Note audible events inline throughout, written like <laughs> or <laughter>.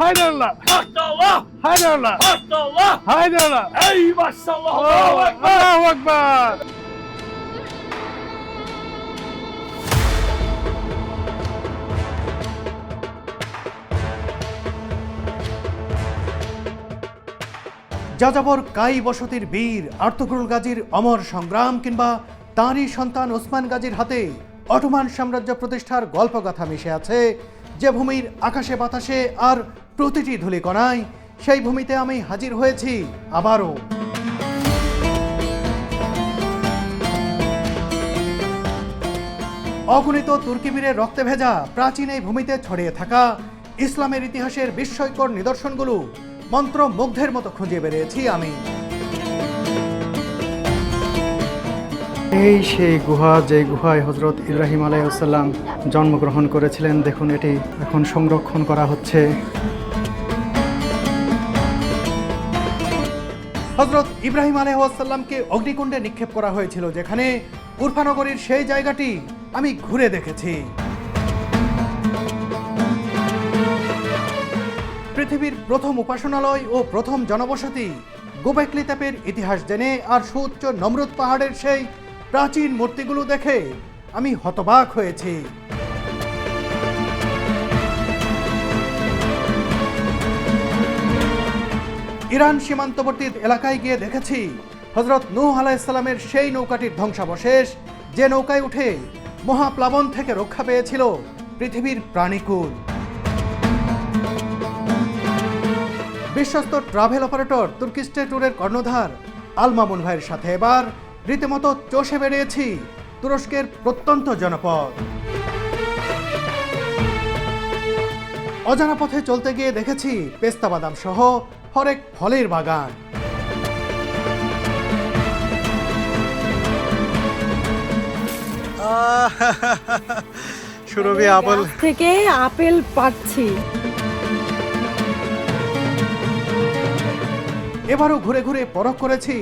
Hayrola. Maşallah. Hayrola. Maşallah. Hayrola. Ey maşallah. Allahu Ekber. Allahu Ekber. যাযাবর কাই বসতির বীর আর্তকুরুল গাজীর অমর সংগ্রাম কিংবা তাঁরই সন্তান ওসমান গাজীর হাতে অটোমান সাম্রাজ্য প্রতিষ্ঠার গল্পগাথা মিশে আছে যে ভূমির আকাশে বাতাসে আর প্রতিটি ধূলিকণায় সেই ভূমিতে আমি হাজির হয়েছি আবারও। অগণিত তুর্কি বীরের রক্তে ভেজা প্রাচীন এই ভূমিতে ছড়িয়ে থাকা ইসলামের ইতিহাসের বিস্ময়কর নিদর্শনগুলো মন্ত্র মুগ্ধের মতো খুঁজে বেরিয়েছি আমি। এই সেই গুহা যে গুহায় হজরত ইব্রাহিম আলাইসাল্লাম জন্মগ্রহণ করেছিলেন, দেখুন এটি এখন সংরক্ষণ করা হচ্ছে। হজরত ইব্রাহিম আলহাসাল্লামকে অগ্নিকুণ্ডে নিক্ষেপ করা হয়েছিল, যেখানে উরফানগরীর সেই জায়গাটি আমি ঘুরে দেখেছি। পৃথিবীর প্রথম উপাসনালয় ও প্রথম জনবসতি গোবেকলি তেপের ইতিহাস জেনে আর সুউচ্চ নমরুদ পাহাড়ের সেই প্রাচীন মূর্তিগুলো দেখে আমি হতবাক হয়েছি। ইরান সীমান্তবর্তী এলাকায় গিয়ে দেখেছি হজরত নূহ আলাইসাল্লামের সেই নৌকাটির ধ্বংসাবশেষ, যে নৌকায় উঠে মহাপ্লাবন থেকে রক্ষা পেয়েছিল পৃথিবীর প্রাণীকুল। বিশ্বস্ত ট্রাভেল অপারেটর তুর্কিস্টে ট্যুরের কর্ণধার আল মামুন ভাইয়ের সাথে এবার রীতিমতো চষে বেরিয়েছি তুরস্কের প্রত্যন্ত জনপদ। অজানা পথে চলতে গিয়ে দেখেছি পেস্তা বাদাম সহ হরেক ফলের বাগান। সুরভি আপেল থেকে আপেল পাচ্ছি এবারও ঘুরে ঘুরে পরখ করেছি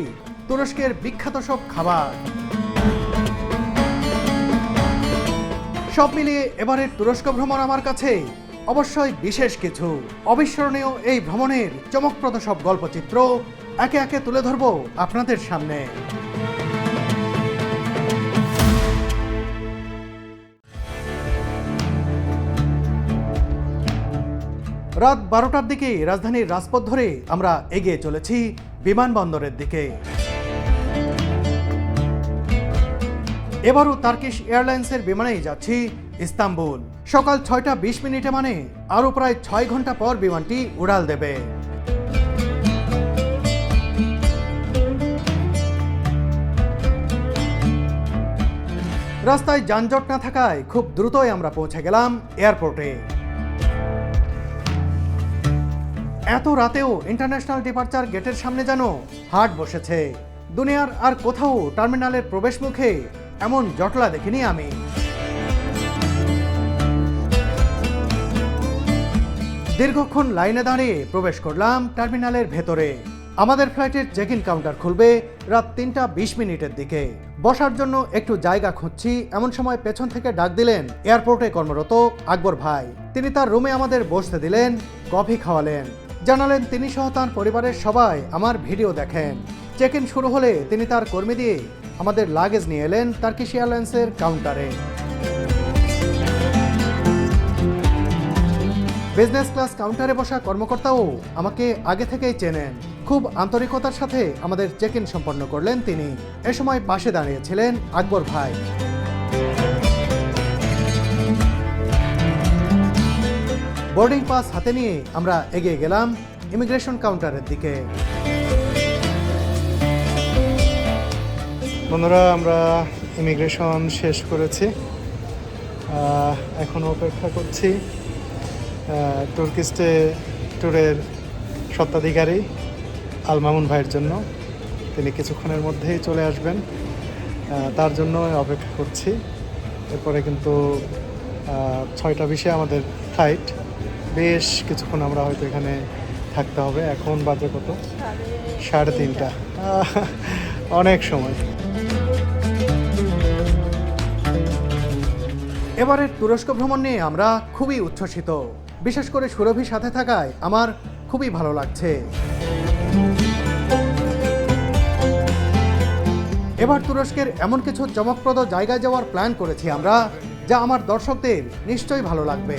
তুরস্কের বিখ্যাত সব খাবার। সব মিলিয়ে এবারের তুরস্ক ভ্রমণ আমার কাছে অবশ্যই বিশেষ কিছু। অবিস্মরণীয় এই ভ্রমণের চমকপ্রদ সব গল্পচিত্র একে একে তুলে ধরব আপনাদের সামনে। রাত বারোটার দিকে রাজধানীর রাজপথ ধরে আমরা এগিয়ে চলেছি বিমানবন্দরের দিকে। এবারও তার্কিশ এয়ারলাইন্সের বিমানেই যাচ্ছি ইস্তাম্বুল। সকাল ছয়টা বিশ মিনিটে মানে আরও প্রায় ছয় ঘণ্টা পর বিমানটি উড়াল দেবে। রাস্তায় যানজট না থাকায় খুব দ্রুতই আমরা পৌঁছে গেলাম এয়ারপোর্টে। এত রাতেও ইন্টারন্যাশনাল ডিপার্চার গেটের সামনে যেন হাট বসেছে। দুনিয়ার আর কোথাও টার্মিনালের প্রবেশ মুখে এমন জটলা দেখিনি আমি। দীর্ঘক্ষণ লাইনে দাঁড়িয়ে প্রবেশ করলাম টার্মিনালের ভেতরে। আমাদের ফ্লাইটের চেক ইন কাউন্টার খুলবে রাত তিনটা বিশ মিনিটের দিকে। বসার জন্য একটু জায়গা খুঁজছি, এমন সময় পেছন থেকে ডাক দিলেন এয়ারপোর্টে কর্মরত আকবর ভাই। তিনি তার রুমে আমাদের বসতে দিলেন, কফি খাওয়ালেন। জানালেন তিনি সহ তার পরিবারের সবাই আমার ভিডিও দেখেন। চেক ইন শুরু হলে তিনি তার কর্মী দিয়ে আমাদের লাগেজ নিয়ে এলেন টার্কিশ এয়ারলাইন্সের কাউন্টারে বিজনেস ক্লাস কাউন্টারে বসা কর্মকর্তাও আমাকে আগে থেকেই চেনেন। খুব আন্তরিকতার সাথে আমাদের চেক ইন সম্পন্ন করলেন তিনি। এ সময় পাশে দাঁড়িয়েছিলেন আকবর ভাই। বোর্ডিং পাস হাতে নিয়ে আমরা এগিয়ে গেলাম ইমিগ্রেশন কাউন্টারের দিকে। বন্ধুরা আমরা ইমিগ্রেশন শেষ করেছি। এখন অপেক্ষা করছি। আহ, তুর্কিস্টে ট্যুরের স্বত্বাধিকারী আল মামুন ভাইয়ের জন্য। তিনি কিছুক্ষণের মধ্যেই চলে আসবেন। তার জন্য অপেক্ষা করছি। এরপরে কিন্তু ছয়টা বিশে আমাদের ফ্লাইট বেশ কিছুক্ষণ আমরা হয়তো এখানে থাকতে হবে। এখন বাজে কত? সাড়ে তিনটা। অনেক সময়। এবারের তুরস্ক ভ্রমণ নিয়ে আমরা খুবই উচ্ছ্বসিত। বিশেষ করে সুরভির সাথে থাকায় আমার খুবই ভালো লাগছে। এবার তুরস্কের এমন কিছু চমকপ্রদ জায়গায় যাওয়ার প্ল্যান করেছি আমরা, যা আমার দর্শকদের নিশ্চয়ই ভালো লাগবে।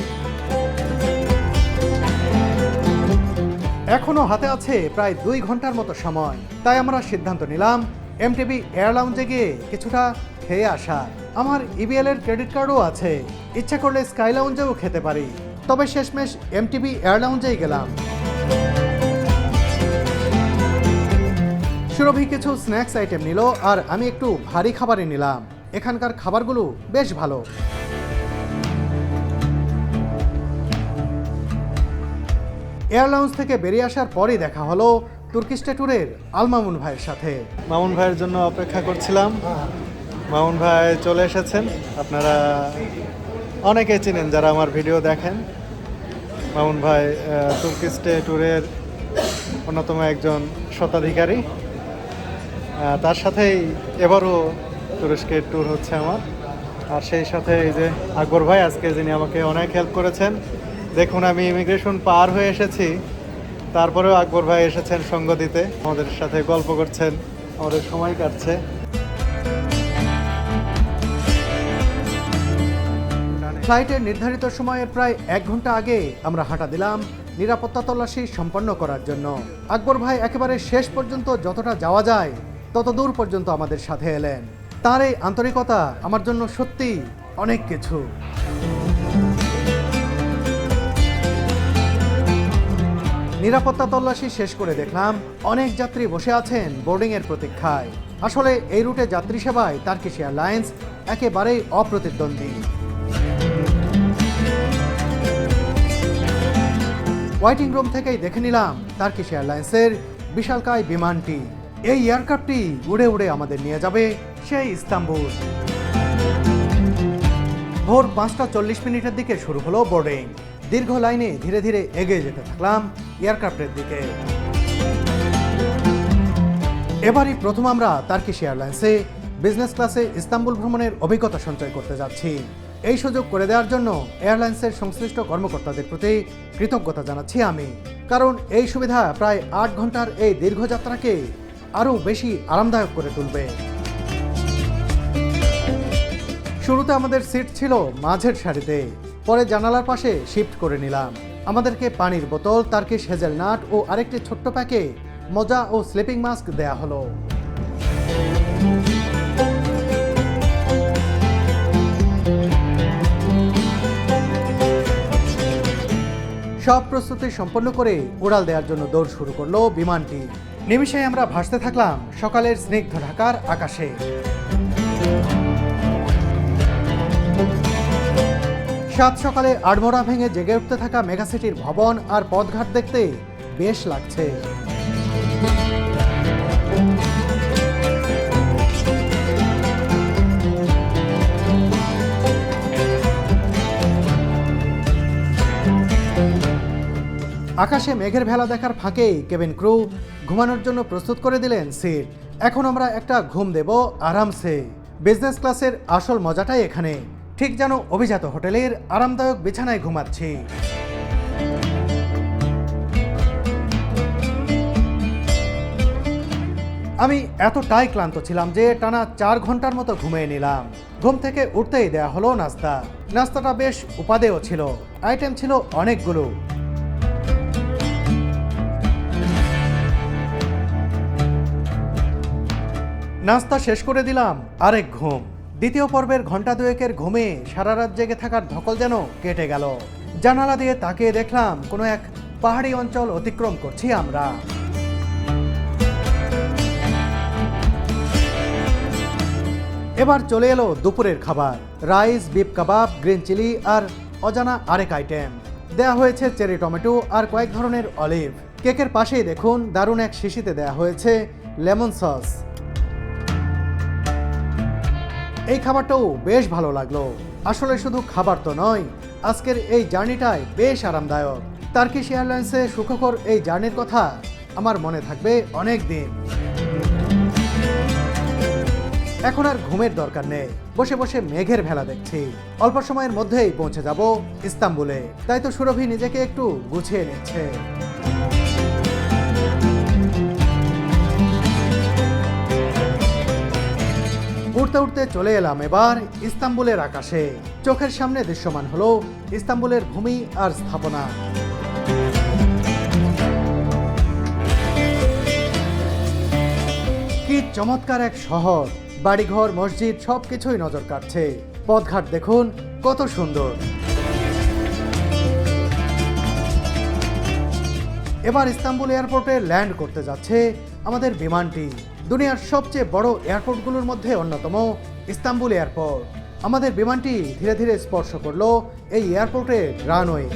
এখনও হাতে আছে প্রায় দুই ঘণ্টার মতো সময়, তাই আমরা সিদ্ধান্ত নিলাম এমটিবি এয়ার লাউঞ্জে গিয়ে কিছুটা খেয়ে আসা। আমার ইবিএল এর ক্রেডিট কার্ডও আছে। ইচ্ছা করলে স্কাই লাউঞ্জেও খেতে পারি। তবে শেষমেশ এমটিবি এয়ার লাউঞ্জেই গেলাম। সুরভি কিছু স্ন্যাক্স আইটেম নিল আর আমি একটু ভারী খাবারই নিলাম। এখানকার খাবারগুলো বেশ ভালো। এয়ার লাউঞ্জ থেকে বেরিয়ে আসার পরই দেখা হলো তুর্কিস্টে ট্যুরের আলমামুন ভাইয়ের সাথে। মামুন ভাইয়ের জন্য অপেক্ষা করছিলাম। মামুন ভাই চলে এসেছেন। আপনারা অনেকে চিনেন যারা আমার ভিডিও দেখেন। মামুন ভাই তুর্কিস্টে ট্যুরের অন্যতম একজন স্বত্বাধিকারী তার সাথেই এবারও তুরস্কের ট্যুর হচ্ছে আমার। আর সেই সাথে এই যে আকবর ভাই, আজকে যিনি আমাকে অনেক হেল্প করেছেন। দেখুন, আমি ইমিগ্রেশন পার হয়ে এসেছি। তারপরেও আকবর ভাই এসেছেন সঙ্গ দিতে। আমাদের সাথে গল্প করছেন। আমাদের সময় কাটছে। ফ্লাইটের নির্ধারিত সময়ের প্রায় এক ঘণ্টা আগে আমরা হাঁটা দিলাম নিরাপত্তা তল্লাশি সম্পন্ন করার জন্য। আকবর ভাই একেবারে শেষ পর্যন্ত যতটা যাওয়া যায়, তত দূর পর্যন্ত আমাদের সাথে এলেন। তার এই আন্তরিকতা আমার জন্য সত্যি অনেক কিছু। নিরাপত্তা তল্লাশি শেষ করে দেখলাম অনেক যাত্রী বসে আছেন বোর্ডিং এর প্রতীক্ষায়। আসলে এই রুটে যাত্রী সেবায় টার্কিশ এয়ারলাইন্স একেবারেই অপ্রতিদ্বন্দ্বী। ওয়াইটিং রুম থেকেই দেখে নিলাম টার্কিশ এয়ারলাইন্সের বিশালকায় বিমানটি। এই এয়ারক্রাফটটি উড়ে উড়ে আমাদের নিয়ে যাবে সেই ইস্তাম্বুল। ভোর পাঁচটা চল্লিশ মিনিটের দিকে শুরু হলো বোর্ডিং দীর্ঘ লাইনে ধীরে ধীরে এগিয়ে যেতে থাকলাম এয়ারক্রাফটের দিকে। এবারই প্রথম আমরা টার্কিশ এয়ারলাইন্সে বিজনেস ক্লাসে ইস্তাম্বুল ভ্রমণের অভিজ্ঞতা সঞ্চয় করতে যাচ্ছি। এই সুযোগ করে দেওয়ার জন্য এয়ারলাইন্সের সংশ্লিষ্ট কর্মকর্তাদের প্রতি কৃতজ্ঞতা জানাচ্ছি আমি। কারণ এই সুবিধা প্রায় আট ঘণ্টার এই দীর্ঘযাত্রাকে আরও বেশি আরামদায়ক করে তুলবে। শুরুতে আমাদের সিট ছিল মাঝের সারিতে। পরে জানালার পাশে শিফট করে নিলাম। আমাদেরকে পানির বোতল তার্কিশ হেজেলনাট ও আরেকটি ছোট্ট প্যাকে মজা ও স্লিপিং মাস্ক দেয়া হলো। সব প্রস্তুতি সম্পন্ন করে উড়াল দেওয়ার জন্য দৌড় শুরু করল বিমানটি। নিমিষেই আমরা ভাসতে থাকলাম সকালের স্নিগ্ধ ঢাকার আকাশে। সাত সকালে আড়মোড়া ভেঙে জেগে উঠতে থাকা মেগাসিটির ভবন আর পথঘাট দেখতে বেশ লাগছে। আকাশে মেঘের ভেলা দেখার ফাঁকেই কেবিন ক্রু ঘুমানোর জন্য প্রস্তুত করে দিলেন সিট। এখন আমরা একটা ঘুম দেব আরামসে। বিজনেস ক্লাসের আসল মজাটাই এখানে। ঠিক যেন অভিজাত হোটেলের আরামদায়ক বিছানায় ঘুমাচ্ছি। আমি এতটাই ক্লান্ত ছিলাম যে টানা চার ঘণ্টার মতো ঘুমিয়ে নিলাম। ঘুম থেকে উঠতেই দেয়া হলো নাস্তা। নাস্তাটা বেশ উপাদেয় ছিল। আইটেম ছিল অনেকগুলো। নাস্তা শেষ করে দিলাম, আরেক ঘুম। দ্বিতীয় পর্বের ঘণ্টা দুয়েকের ঘুমে সারা রাত জেগে থাকার ধকল যেন কেটে গেল। জানালা দিয়ে তাকিয়ে দেখলাম কোনো এক পাহাড়ি অঞ্চল অতিক্রম করছি আমরা। এবার চলে এলো দুপুরের খাবার। রাইস, বিফ কাবাব, গ্রিন চিলি আর অজানা আরেক আইটেম। দেয়া হয়েছে চেরি টমেটো আর কয়েক ধরনের অলিভ। কেকের পাশেই দেখুন দারুণ এক শিশিতে দেয়া হয়েছে লেমন সস। এই খাবারটাও বেশ ভালো লাগল। আসলে শুধু খাবার তো নয়, আজকের এই জার্নিটাই বেশ আরামদায়ক। টার্কিশ এয়ারলাইন্সে সুখকর এই জার্নির কথা আমার মনে থাকবে অনেক দিন। এখন আর ঘুমের দরকার নেই, বসে বসে মেঘের ভেলা দেখছি। অল্প সময়ের মধ্যেই পৌঁছে যাব ইস্তাম্বুলে, তাই তো সুরভি নিজেকে একটু গুছিয়ে নিচ্ছে। উঠতে উঠতে চলে এলাম এবার ইস্তাম্বুলের আকাশে। চোখের সামনে দৃশ্যমান হলো ইস্তাম্বুলের ভূমি আর স্থাপনা। কি চমৎকার এক শহর। বাড়িঘর, মসজিদ সব কিছুই নজর কাটছে পথঘাট দেখুন, কত সুন্দর। এবার ইস্তাম্বুল এয়ারপোর্টে ল্যান্ড করতে যাচ্ছে আমাদের বিমানটি। দুনিয়ার সবচেয়ে বড় এয়ারপোর্টগুলোর মধ্যে অন্যতম ইস্তাম্বুল এয়ারপোর্ট আমাদের বিমানটি ধীরে ধীরে স্পর্শ করল এই এয়ারপোর্টের runway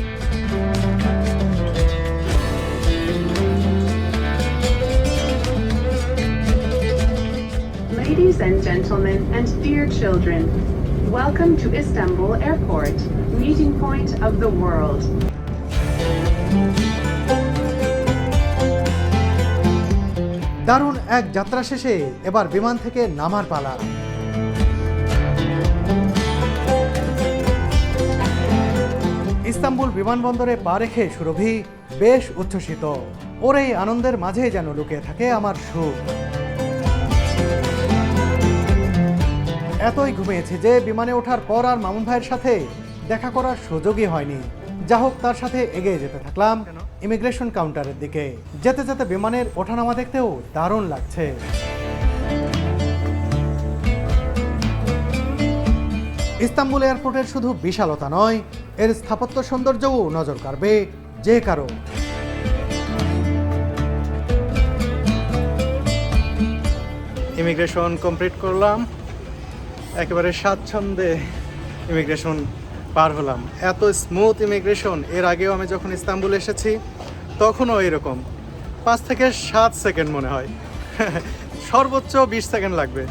Ladies and gentlemen and dear children, welcome to Istanbul Airport, meeting point of the world. দারুণ এক যাত্রা শেষে এবার বিমান থেকে নামার পালা। ইস্তাম্বুল বিমানবন্দরে পা রেখে সুরভি বেশ উচ্ছ্বসিত। ওর এই আনন্দের মাঝে যেন লুকিয়ে থাকে আমার সুখ। এতই ঘুমিয়েছে যে বিমানে ওঠার পর আর মামুন ভাইয়ের সাথে দেখা করার সুযোগই হয়নি। যা হোক, তার সাথে এগিয়ে যেতে থাকলাম ইমিগ্রেশন কাউন্টারের দিকে। যেতে যেতে বিমানের ওঠানামা দেখতেও দারুণ লাগছে। ইস্তাম্বুল এয়ারপোর্টের শুধু বিশালতা নয়, এর স্থাপত্য সৌন্দর্যও নজর কাড়বে যে কারও। ইমিগ্রেশন কমপ্লিট করলাম। একেবারে স্বাচ্ছন্দ্যে ইমিগ্রেশন পার হলাম। এত স্মুথ ইমিগ্রেশন এর আগেও আমি যখন ইস্তাম্বুল এসেছি, তখনও এরকম। পাঁচ থেকে সাত সেকেন্ড মনে হয়। <laughs> সর্বোচ্চ বিশ সেকেন্ড লাগবে।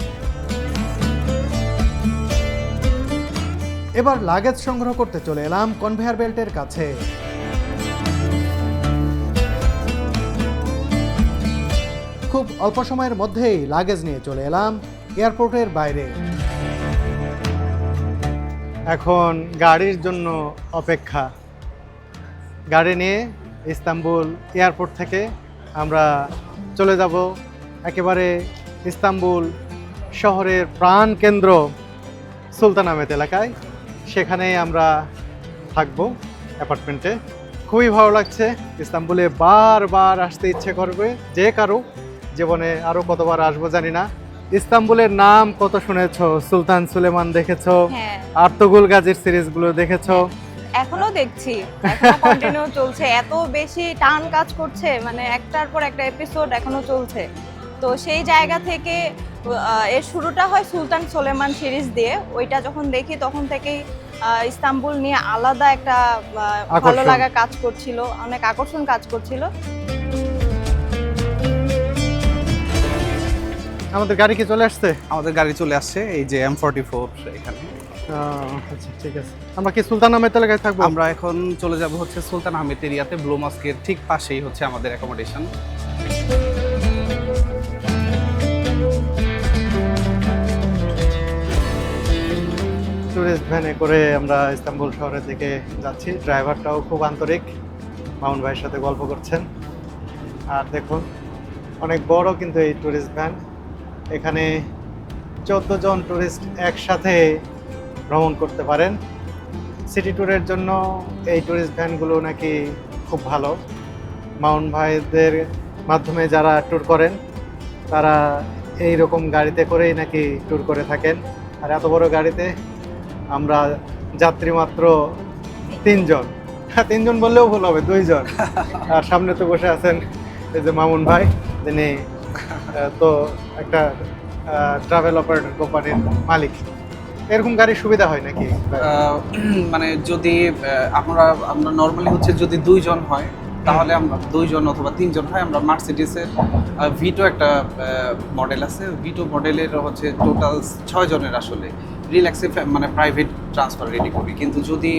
এবার লাগেজ সংগ্রহ করতে চলে এলাম কনভেয়ার বেল্টের কাছে। খুব অল্প সময়ের মধ্যেই লাগেজ নিয়ে চলে এলাম এয়ারপোর্টের বাইরে। এখন গাড়ির জন্য অপেক্ষা। গাড়ি নিয়ে ইস্তাম্বুল এয়ারপোর্ট থেকে আমরা চলে যাব। একেবারে ইস্তাম্বুল শহরের প্রাণ কেন্দ্র সুলতান আহমেদ এলাকায়। সেখানেই আমরা থাকব অ্যাপার্টমেন্টে। খুবই ভালো লাগছে। ইস্তাম্বুলে বারবার আসতে ইচ্ছে করবে যে কারও। জীবনে আরও কতবার আসব জানি না। ইস্তাম্বুলের নাম কত শুনেছো? সুলতান সুলেমান দেখেছ? হ্যাঁ। আর্তগুল গাজীর সিরিজগুলো দেখেছ? এখনও দেখছি। এখনও কন্টিনিউ চলছে। এত বেশি টান কাজ করছে মানে একটার পর একটা এপিসোড এখনও চলছে। তো সেই জায়গা থেকে এর শুরুটা হয় সুলতান সোলেমান সিরিজ দিয়ে। ওইটা যখন দেখি তখন থেকেই ইস্তাম্বুল নিয়ে আলাদা একটা ভালো লাগা কাজ করছিল অনেক আকর্ষণ কাজ করছিল। আমাদের গাড়ি কি চলে আসছে? আমাদের গাড়ি চলে আসছে এই যে এম ফর্টি ফোর এখানে আচ্ছা ঠিক আছে। আমরা কি সুলতান আহমেদ এলাকায় থাকব? আমরা এখন চলে যাব হচ্ছে সুলতান আহমেদ এরিয়াতে ব্লু মস্কের ঠিক পাশেই হচ্ছে আমাদের অ্যাকোমোডেশন ভ্যানে করে আমরা ইস্তাম্বুল শহরের দিকে যাচ্ছি। ড্রাইভারটাও খুব আন্তরিক। মামুন ভাইয়ের সাথে গল্প করছেন। আর দেখুন অনেক বড় কিন্তু এই টুরিস্ট ভ্যান এখানে চোদ্দ জন টুরিস্ট একসাথে ভ্রমণ করতে পারেন। সিটি ট্যুরের জন্য এই টুরিস্ট ভ্যানগুলো নাকি খুব ভালো। মাউন্ট ভাইদের মাধ্যমে যারা ট্যুর করেন তারা এই রকম গাড়িতে করেই নাকি ট্যুর করে থাকেন। আর এত বড় গাড়িতে আমরা যাত্রী মাত্র তিনজন। হ্যাঁ তিনজন বললেও ভুল হবে দুইজন। আর সামনে তো বসে আছেন এই যে মামুন ভাই আহ, তো একটা ট্রাভেল অপারেটর কোম্পানির মালিক। এরকম গাড়ির সুবিধা হয় নাকি? মানে যদি আমরা আমরা নর্মালি হচ্ছে যদি দুইজন হয়, তাহলে আমরা দুইজন অথবা তিনজন হয়, আমরা মার্সিডিসের ভিটো একটা মডেল আছে। ভিটো মডেলের হচ্ছে টোটাল ছয় জনের আসলে রিল্যাক্সে মানে প্রাইভেট ট্রান্সফার রেডি করি। কিন্তু যদি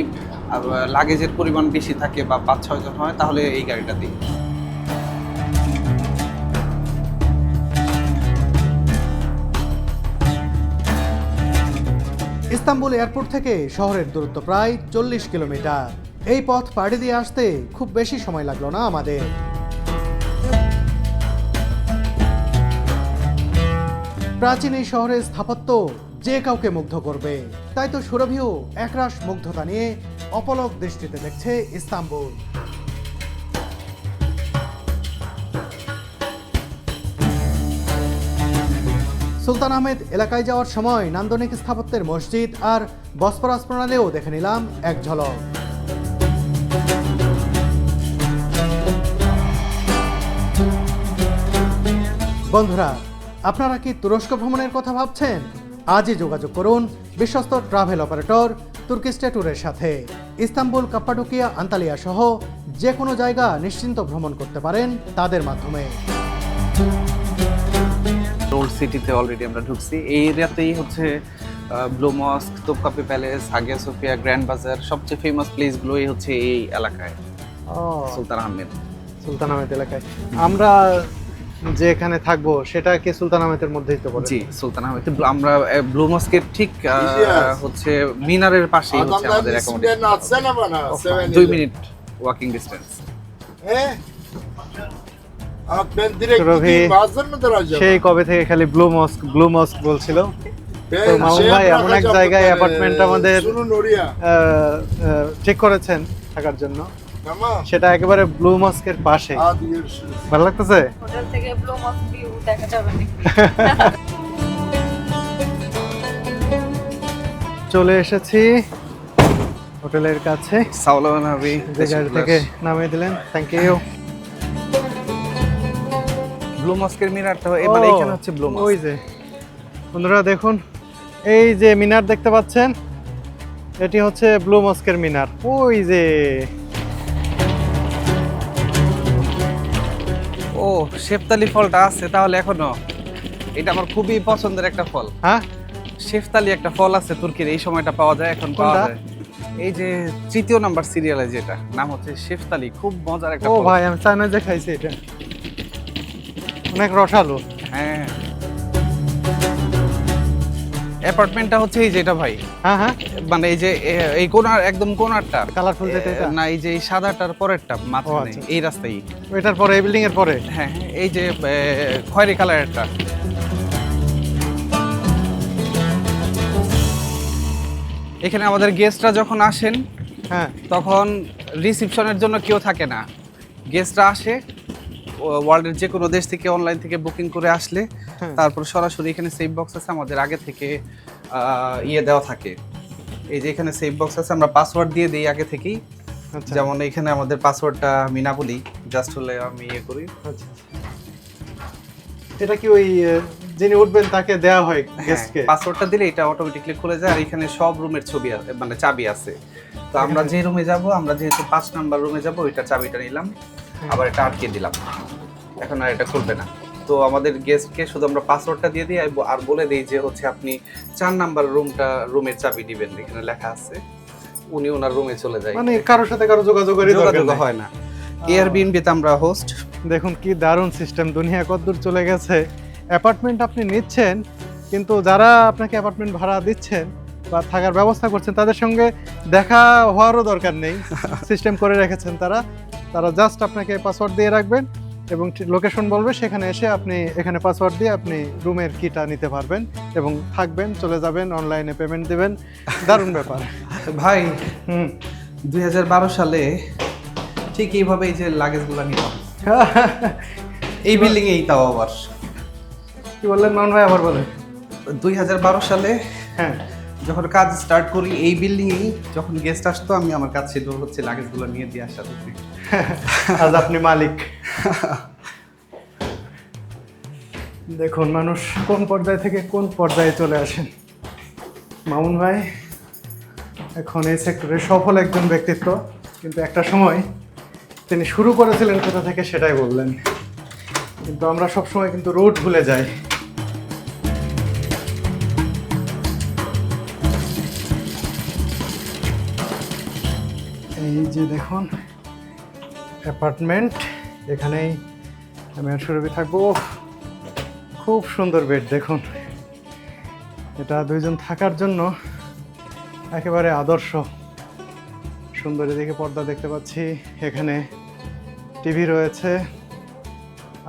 লাগেজের পরিমাণ বেশি থাকে বা পাঁচ, ছয় জন হয়, তাহলে এই গাড়িটা দিই। ইস্তাম্বুল এয়ারপোর্ট থেকে শহরের দূরত্ব প্রায় চল্লিশ কিলোমিটার। এই পথ পাড়ি দিয়ে আসতে খুব বেশি সময় লাগল না আমাদের। প্রাচীন এই শহরের স্থাপত্য যে কাউকে মুগ্ধ করবে, তাই তো সুরভিও একরাশ মুগ্ধতা নিয়ে অপলক দৃষ্টিতে দেখছে ইস্তাম্বুল। সুলতান আহমেদ এলাকায় যাওয়ার সময় নান্দনিক স্থাপত্যের মসজিদ আর বসপরাস প্রণালীও দেখে নিলাম এক ঝলক। বন্ধুরা, আপনারা কি তুরস্ক ভ্রমণের কথা ভাবছেন? আজই যোগাযোগ করুন বিশ্বস্ত ট্রাভেল অপারেটর তুর্কিস্টে ট্যুরের সাথে। ইস্তাম্বুল, কাপ্পাডোকিয়া, আন্তালিয়া সহ যে কোনো জায়গা নিশ্চিন্ত ভ্রমণ করতে পারেন তাদের মাধ্যমে। ওল্ড সিটিতে অলরেডি আমরা ঢুকছি। এই এরিয়াতেই হচ্ছে blue mosque Topkapi palace Hagia Sophia grand bazaar সবচেয়ে ফেমাস প্লেসগুলোই হচ্ছে এই এলাকায় সুলতান আহমেদ। সুলতান আহমেদ এলাকায়। আমরা যে এখানে থাকব সেটা কি সুলতান আহমেদের মধ্যেই তো জি সুলতান আহমেদ। আমরা ব্লু মস্কের ঠিক হচ্ছে মিনারের পাশেই হচ্ছে আমাদের অ্যাকোমোডেশন দুই মিনিট ওয়াকিং ডিস্টেন্স Ben সেই কবে থেকে খালি ব্লু মস্ক ব্লু মস্ক বলছিল? তো মামুন ভাই এমন এক জায়গায় অ্যাপার্টমেন্ট আমাদের. আহ, আহ, ঠিক করেছেন থাকার জন্য। সেটা একেবারে ব্লু মস্কের পাশে। ভালো লাগতেছে? হোটেল থেকে ব্লু মস ভিউ দেখা যাবে <laughs> চলে এসেছি হোটেলের কাছে। সাউলান হাবি থেকে নামিয়ে দিলেন। থ্যাংক ইউ ব্লু মস্কের মিনারটা এবার এখানে হচ্ছে ব্লু ওই যে। বন্ধুরা দেখুন এই যে মিনার দেখতে পাচ্ছেন এটি হচ্ছে ব্লু মস্কের মিনার। ওই যে। ও শেফতালি ফলটা আছে তাহলে এখনও। এটা আমার খুবই পছন্দের একটা ফল। হ্যাঁ? শেফতালি একটা ফল আছে তুর্কির এই সময়টা পাওয়া যায় এখন পাওয়া যায়। এই যে তৃতীয় নাম্বার সিরিয়ালে যেটা নাম হচ্ছে শেফতালি। খুব মজার একটা ও ভাই আমি চায়না যে খাইছি এটা। অনেক রসালো। হ্যাঁ। অ্যাপার্টমেন্টটা হচ্ছে এই যেটা ভাই। হ্যাঁ হ্যাঁ। মানে এই যে এই কোনার একদম কোনারটা। কালারফুল যেটা না এই যে এই সাদাটার পরেরটা মাঝখানে আচ্ছা। এই রাস্তায়। ওইটার পরে এই বিল্ডিং এর পরে? হ্যাঁ এই যে খয়েরি কালারেরটা। এখানে আমাদের গেস্টরা যখন আসেন হ্যাঁ। তখন রিসিপশনের জন্য কেউ থাকে না। গেস্টরা আসে ওয়ার্ল্ডের যে কোনো দেশ থেকে অনলাইন থেকে বুকিং করে আসলে হ্যাঁ। তারপর সরাসরি এখানে সেভ বক্স আছে আমাদের আগে থেকে ইয়ে দেওয়া থাকে। এই যে এখানে সেভ বক্স আছে আমরা পাসওয়ার্ড দিয়ে দিই আগে থেকেই। আচ্ছা। যেমন এখানে আমাদের পাসওয়ার্ডটা আমি না বলি জাস্ট হলে আমি ইয়ে করি। আচ্ছা। এটা কি ওই যিনি উঠবেন তাকে দেয়া হয় গেস্টকে পাসওয়ার্ডটা দিলে এটা অটোমেটিকলি খুলে যায়। আর এখানে সব রুমের ছবি আছে মানে চাবি আছে। তো আমরা যে রুমে যাব আমরা যেহেতু পাঁচ নাম্বার রুমে যাব ওইটা চাবিটা নিলাম। আবার এটা আটকে দিলাম। এখন আর এটা খুলবে না। তো আমাদের গেস্টকে শুধু আমরা পাসওয়ার্ডটা দিয়ে দিই আর বলে দিই যে হচ্ছে আপনি চার নাম্বার রুমটা রুমের চাবি দিবেন এখানে লেখা আছে। উনি ওনার রুমে চলে যায়। মানে কারোর সাথে কারও দরকার যোগাযোগ হয় না। এয়ারবিএনবিতে আমরা হোস্ট দেখুন কি দারুণ সিস্টেম দুনিয়া কতদূর চলে গেছে। অ্যাপার্টমেন্ট আপনি নিচ্ছেন কিন্তু যারা আপনাকে অ্যাপার্টমেন্ট ভাড়া দিচ্ছেন বা থাকার ব্যবস্থা করছেন তাদের সঙ্গে দেখা হওয়ারও দরকার নেই। <laughs> সিস্টেম করে রেখেছেন তারা। তারা জাস্ট আপনাকে পাসওয়ার্ড দিয়ে রাখবেন। এবং লোকেশন বলবে সেখানে এসে আপনি এখানে পাসওয়ার্ড দিয়ে আপনি রুমের কিটা নিতে পারবেন এবং থাকবেন চলে যাবেন অনলাইনে পেমেন্ট দেবেন। দারুণ ব্যাপার। <laughs> ভাই হুম দুই হাজার বারো সালে ঠিক এইভাবে <laughs> এই যে লাগেজগুলো নিলাম। এই বিল্ডিং এই তাও আবার। কি বললেন মামুন ভাই আবার বলেন। দুই হাজার বারো সালে হ্যাঁ। যখন কাজ স্টার্ট করি, এই বিল্ডিং এই যখন গেস্ট আসতো, আমি আমার কাজ ছিল হচ্ছে লাগেজগুলো নিয়ে দিয়ে আসা আজ আপনি মালিক। দেখুন, মানুষ কোন পর্যায় থেকে কোন পর্যায়ে চলে আসেন? মামুন ভাই, এখন এই সেক্টরে সফল একজন ব্যক্তিত্ব, কিন্তু একটা সময় তিনি শুরু করেছিলেন কোথা থেকে সেটাই বললেন। কিন্তু আমরা সবসময় কিন্তু রোড ভুলে যাই। এই যে দেখুন অ্যাপার্টমেন্ট এখানেই আমি আর সুরভি থাকব। খুব সুন্দর বেড দেখুন। এটা দুইজন থাকার জন্য একেবারে আদর্শ। সুন্দর এদিকে পর্দা দেখতে পাচ্ছি। এখানে টিভি রয়েছে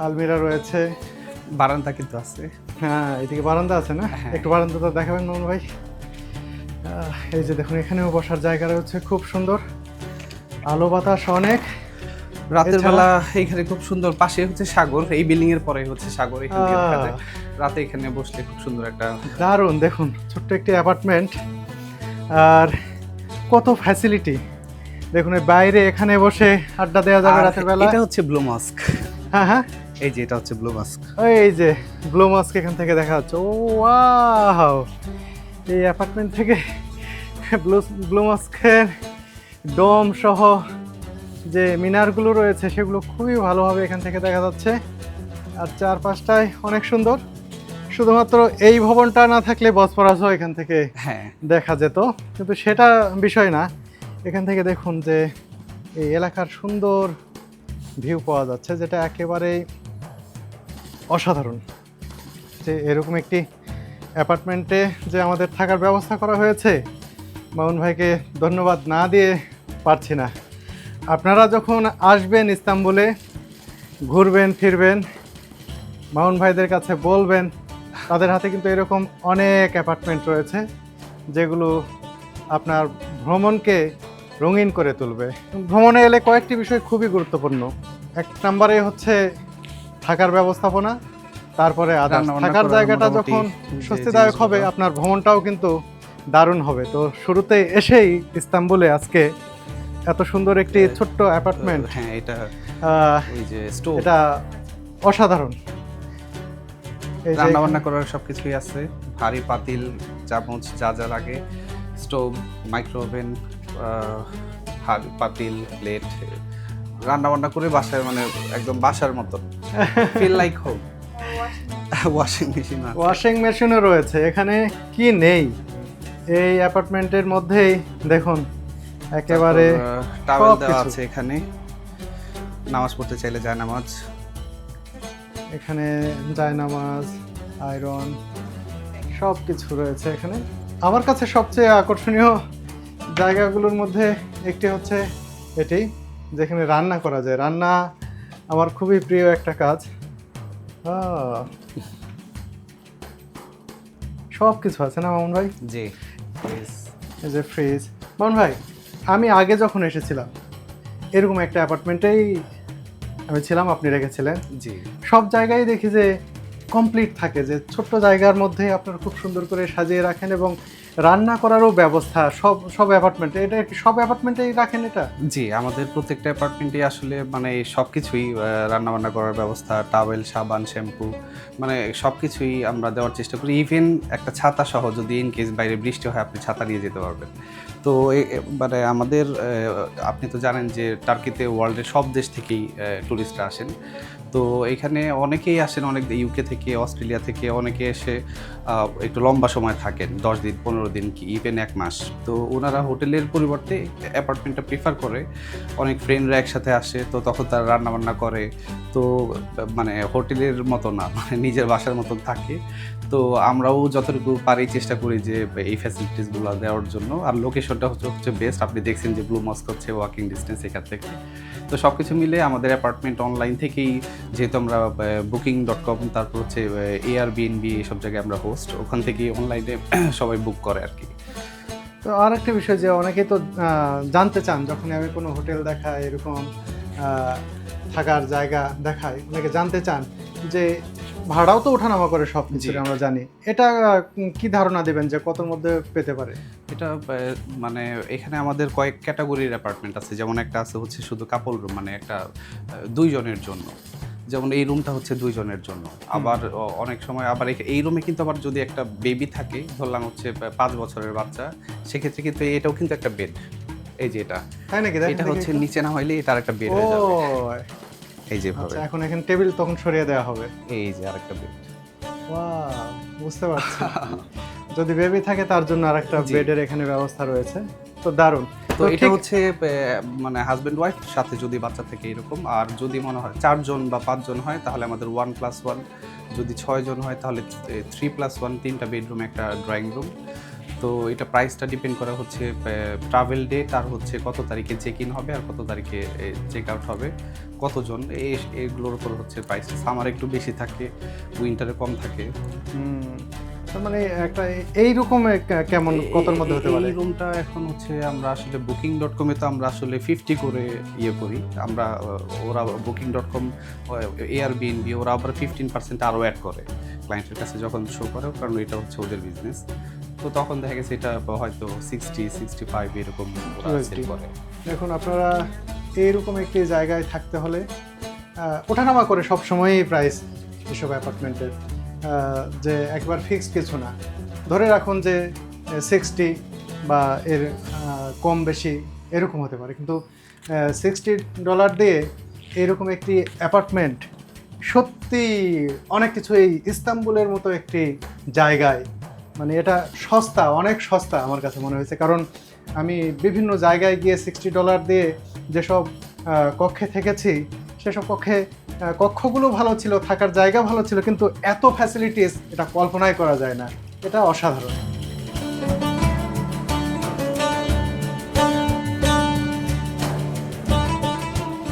আলমিরা রয়েছে। বারান্দা কিন্তু আছে। হ্যাঁ এদিকে বারান্দা আছে না? হ্যাঁ। একটু বারান্দাটা দেখাবেন মামুন ভাই। এই যে দেখুন এখানেও বসার জায়গা রয়েছে খুব সুন্দর। আলো বাতাস অনেক। রাতের বেলা এখানে খুব সুন্দর পাশে হচ্ছে সাগর এই বিল্ডিং এর পরে হচ্ছে সাগর এখান। রাতে এখানে বসলে খুব সুন্দর একটা দারুণ দেখুন ছোট্ট একটি অ্যাপার্টমেন্ট। আর কত ফ্যাসিলিটি দেখুন বাইরে এখানে বসে আড্ডা দেওয়া যাবে রাতের বেলা। এটা হচ্ছে ব্লু মাস্ক হ্যাঁ হ্যাঁ। এই যে এটা হচ্ছে ব্লু মাস্ক এই যে ব্লু মাস্ক এখান থেকে দেখা যাচ্ছে। Oh wow! এই অ্যাপার্টমেন্ট থেকে ব্লু ব্লু মাস্কের ডোম সহ যে মিনারগুলো রয়েছে সেগুলো খুবই ভালোভাবে এখান থেকে দেখা যাচ্ছে। আর চারপাশটায় অনেক সুন্দর। শুধুমাত্র এই ভবনটা না থাকলে বসপরাসও এখান থেকে হ্যাঁ। দেখা যেত। কিন্তু সেটা বিষয় না। এখান থেকে দেখুন যে এই এলাকার সুন্দর ভিউ পাওয়া যাচ্ছে যেটা একেবারেই অসাধারণ। যে এরকম একটি অ্যাপার্টমেন্টে যে আমাদের থাকার ব্যবস্থা করা হয়েছে মামুন ভাইকে ধন্যবাদ না দিয়ে পারছি না। আপনারা যখন আসবেন ইস্তাম্বুলে ঘুরবেন ফিরবেন মামুন ভাইদের কাছে বলবেন তাদের হাতে কিন্তু এরকম অনেক অ্যাপার্টমেন্ট রয়েছে যেগুলো আপনার ভ্রমণকে রঙিন করে তুলবে। ভ্রমণে এলে কয়েকটি বিষয় খুবই গুরুত্বপূর্ণ। এক নম্বরে হচ্ছে থাকার ব্যবস্থাপনা তারপরে থাকার জায়গাটা যখন স্বস্তিদায়ক হবে আপনার ভ্রমণটাও কিন্তু দারুণ হবে। তো শুরুতে এসেই ইস্তাম্বুলে আজকে এত সুন্দর একটি হ্যাঁ। ছোট্ট অ্যাপার্টমেন্ট হ্যাঁ এটা ওই যে স্টোভ এটা অসাধারণ। এই রান্না বান্না করার সবকিছুই আছে। হাঁড়ি পাতিল চামচ যা যা লাগে। স্টোভ মাইক্রো ওভেন হাঁড়ি পাতিল প্লেট। রান্না বান্না করে বাসায় মানে একদম বাসার মতন feel like home washing machine আছে। ওয়াশিং মেশিনও রয়েছে। এখানে কি নেই? এই অ্যাপার্টমেন্টের মধ্যেই দেখুন। একেবারে টাওয়েল দেওয়া আছে এখানে। নামাজ পড়তে চাইলে যায় নামাজ। এখানে জায়নামাজ আয়রন সব কিছু রয়েছে এখানে। আমার কাছে সবচেয়ে আকর্ষণীয় জায়গাগুলোর মধ্যে একটি হচ্ছে এটি যেখানে রান্না করা যায়। রান্না আমার খুবই প্রিয় একটা কাজ। সব কিছু আছে না মামুন ভাই? জি। এই যে ফ্রিজ মামুন ভাই আমি আগে যখন এসেছিলাম এরকম একটা অ্যাপার্টমেন্টেই আমি ছিলাম আপনি রেখেছিলেন। জি। সব জায়গায় দেখি যে কমপ্লিট থাকে যে ছোট্ট জায়গার মধ্যে আপনারা খুব সুন্দর করে সাজিয়ে রাখেন এবং রান্না করারও ব্যবস্থা সব সব অ্যাপার্টমেন্টে এটা কি সব অ্যাপার্টমেন্টেই রাখেন এটা? জি আমাদের প্রত্যেকটা অ্যাপার্টমেন্টে আসলে মানে সব কিছুই রান্না বান্না করার ব্যবস্থা টাওয়েল সাবান শ্যাম্পু মানে সব কিছুই আমরা দেওয়ার চেষ্টা করি। ইভেন একটা ছাতা সহ যদি ইন কেস বাইরে বৃষ্টি হয় আপনি ছাতা নিয়ে যেতে পারবেন। তো মানে আমাদের আপনি তো জানেন যে টার্কিতে ওয়ার্ল্ডের সব দেশ থেকেই ট্যুরিস্টরা আসেন। তো এখানে অনেকেই আসেন, অনেক ইউকে থেকে, অস্ট্রেলিয়া থেকে, অনেকে এসে একটু লম্বা সময় থাকেন, দশ দিন, পনেরো দিন কি ইভেন এক মাস। তো ওনারা হোটেলের পরিবর্তে অ্যাপার্টমেন্টটা প্রিফার করে। অনেক ফ্রেন্ডরা একসাথে আসে, তো তখন তারা রান্নাবান্না করে। তো মানে হোটেলের মতো না মানে নিজের বাসার মতন থাকে। তো আমরাও যতটুকু পারি চেষ্টা করি যে এই ফ্যাসিলিটিসগুলো দেওয়ার জন্য। আর লোকেশনটা হচ্ছে হচ্ছে বেস্ট আপনি দেখছেন যে ব্লু মস্ক হচ্ছে ওয়াকিং ডিস্টেন্স এখান থেকে। তো সব কিছু মিলে আমাদের অ্যাপার্টমেন্ট অনলাইন থেকেই, যেহেতু আমরা বুকিং ডট কম তারপর হচ্ছে এয়ার বিএনবি এসব জায়গায় আমরা হোস্ট ওখান থেকে অনলাইনে <clears throat> সবাই বুক করে আর কি। তো আর একটা বিষয় যে অনেকেই তো জানতে চান যখন আমি কোনো হোটেল দেখাই এরকম থাকার জায়গা দেখাই অনেকে জানতে চান যে ভাড়াও তো ওঠানামা করে সব কিছু। আমরা জানি। এটা কি ধারণা দেবেন যে কতর মধ্যে পেতে পারে? এটা মানে এখানে আমাদের কয়েক ক্যাটাগরির অ্যাপার্টমেন্ট আছে। যেমন একটা আছে হচ্ছে শুধু কাপল রুম মানে একটা দুইজনের জন্য। যেমন এই রুমটা হচ্ছে দুইজনের জন্য। আবার অনেক সময় আবার এই- রুমে কিন্তু আবার যদি একটা বেবি থাকে ধরলাম হচ্ছে পাঁচ বছরের বাচ্চা সেক্ষেত্রে কিন্তু এটাও কিন্তু একটা বেড এই যে এটা। তাই নাকি? এটা হচ্ছে নিচে না হইলে এটার একটা বেড হয়ে যাবে। এই যে ভাবে। আচ্ছা এখন এখানে টেবিল তখন সরিয়ে দেওয়া হবে। এই যে আরেকটা বেড Wow, বুঝতে পারছি। যদি বেবি থাকে তার জন্য আর একটা বেডের এখানে ব্যবস্থা রয়েছে। তো দারুণ। তো এটা হচ্ছে মানে হাজব্যান্ড ওয়াইফ সাথে যদি বাচ্চা থেকে এরকম আর যদি মনে হয় চারজন বা পাঁচজন হয় তাহলে আমাদের ওয়ান প্লাস ওয়ান যদি ছয়জন হয় তাহলে থ্রি প্লাস ওয়ান তিনটা বেডরুম একটা ড্রয়িং রুম তো এটা প্রাইসটা ডিপেন্ড করা হচ্ছে ট্রাভেল ডেট আর হচ্ছে কত তারিখে চেক ইন হবে আর কত তারিখে চেক আউট হবে কতজন এই এগুলোর উপর হচ্ছে প্রাইসটা সামার একটু বেশি থাকে উইন্টারে কম থাকে। তার মানে একটা এইরকম এক- কেমন কতর মধ্যে হতে পারে? এই রুমটা এখন হচ্ছে আমরা আসলে বুকিং ডট কমে তো আমরা আসলে ফিফটি করে ইয়ে করি। আমরা ওরা booking dot com Airbnb ওরা আবার ফিফটিন পার্সেন্ট আরও অ্যাড করে ক্লায়েন্টের কাছে যখন শো করে কারণ এটা হচ্ছে ওদের বিজনেস তো তখন দেখা গেছে এটা হয়তো সিক্সটি সিক্সটি ফাইভ এরকম ওরা সেল করে। দেখুন আপনারা এইরকম একটি জায়গায় থাকতে হলে ওঠানামা করে সব সময়ই প্রাইস এসব অ্যাপার্টমেন্টের যে একবার ফিক্সড কিছু না। ধরে রাখুন যে সিক্সটি বা এর কম বেশি এরকম হতে পারে। কিন্তু সিক্সটি ডলার দিয়ে এরকম একটি অ্যাপার্টমেন্ট সত্যি অনেক কিছু এই ইস্তাম্বুলের মতো একটি জায়গায় মানে এটা সস্তা, অনেক সস্তা আমার কাছে মনে হয়েছে। কারণ আমি বিভিন্ন জায়গায় গিয়ে সিক্সটি ডলার দিয়ে যেসব কক্ষে থেকেছি, সেসব কক্ষে কক্ষগুলো ভালো ছিল থাকার জায়গা ভালো ছিল কিন্তু এত ফ্যাসিলিটিস এটা কল্পনাই করা যায় না। এটা অসাধারণ।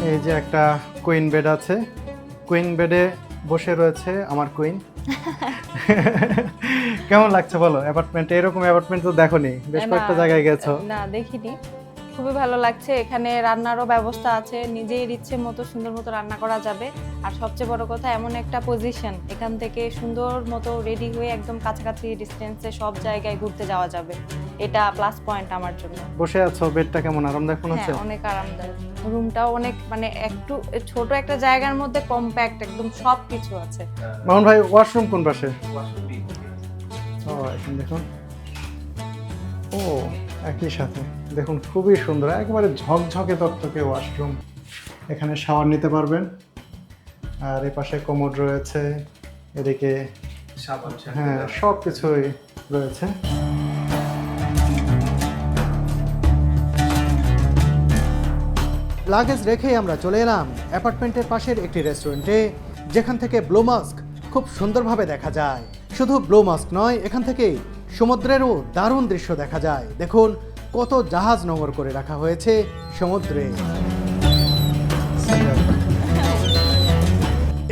এই যে একটা কুইন বেড আছে। কুইন বেডে বসে রয়েছে আমার কুইন <laughs> কেমন লাগছে বলো? অ্যাপার্টমেন্ট এরকম অ্যাপার্টমেন্ট তো দেখোনি। বেশ কয়েকটা জায়গায় গেছো। না দেখিনি। খুবই ভালো লাগছে। এখানে রান্নারও ব্যবস্থা আছে। নিজের ইচ্ছে মতো সুন্দর মতো রান্না করা যাবে। আর সবচেয়ে বড় কথা এমন একটা পজিশন এখান থেকে সুন্দর মতো রেডি হয়ে একদম কাছাকাছি ডিস্টেন্সে সব জায়গায় ঘুরতে যাওয়া যাবে। এটা প্লাস পয়েন্ট আমার জন্য। বসে আছো বেডটা কেমন? আরামদায়ক মনে হচ্ছে? হ্যাঁ অনেক আরামদায়ক। রুমটাও অনেক মানে একটু ছোট একটা জায়গার মধ্যে কম্প্যাক্ট একদম সব কিছু আছে। মামুন ভাই ওয়াশরুম কোন পাশে? ও এখন দেখুন। ও একই সাথে। দেখুন খুবই সুন্দর একেবারে ঝকঝকে তত্ত্বকে ওয়াশরুম এখানে শাওয়ার নিতে পারবেন। আর এ পাশে কোমোড রয়েছে এদিকে হ্যাঁ সব কিছুই রয়েছে। লাগেজ রেখেই আমরা চলে এলাম অ্যাপার্টমেন্টের পাশের একটি রেস্টুরেন্টে যেখান থেকে ব্লু মাস্ক খুব সুন্দরভাবে দেখা যায়। শুধু ব্লু মাস্ক নয় এখান থেকে সমুদ্রেরও দারুণ দৃশ্য দেখা যায়। দেখুন কত জাহাজ নোঙর করে রাখা হয়েছে সমুদ্রে।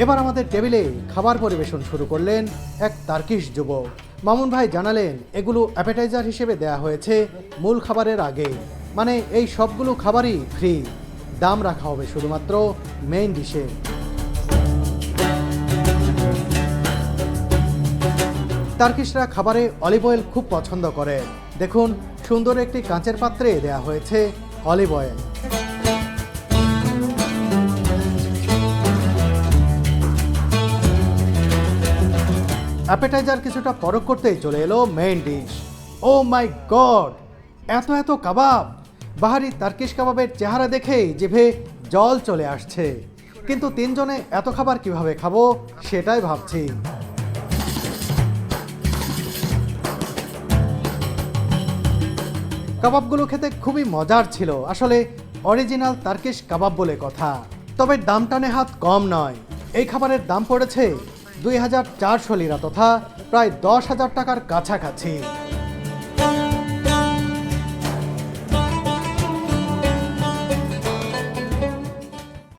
এবার আমাদের টেবিলে খাবার পরিবেশন শুরু করলেন এক তার্কিশ যুবক। মামুন ভাই জানালেন, এগুলো অ্যাপেটাইজার হিসেবে দেয়া হয়েছে মূল খাবারের আগে। মানে এই সবগুলো খাবারই ফ্রি। দাম রাখা হবে শুধুমাত্র মেইন ডিশে। তার্কিশরা খাবারে অলিভ অয়েল খুব পছন্দ করে। দেখুন সুন্দর একটি কাঁচের পাত্রে দেয়া হয়েছে অলিভ অয়েল। অ্যাপেটাইজার কিছুটা পরক করতেই চলে এলো main dish oh my god এত এত কাবাব! বাহারি তার্কিশ কাবাবের চেহারা দেখেই জিভে জল চলে আসছে। কিন্তু তিনজনে এত খাবার কীভাবে খাব সেটাই ভাবছি। কাবাবগুলো খেতে খুবই মজার ছিল। আসলে অরিজিনাল তার্কিশ কাবাব বলে কথা। তবে দাম টানে হাত কম নয়। এই খাবারের দাম পড়েছে দুই হাজার চারশো লিরা তথা প্রায় দশ হাজার টাকার কাছাকাছি।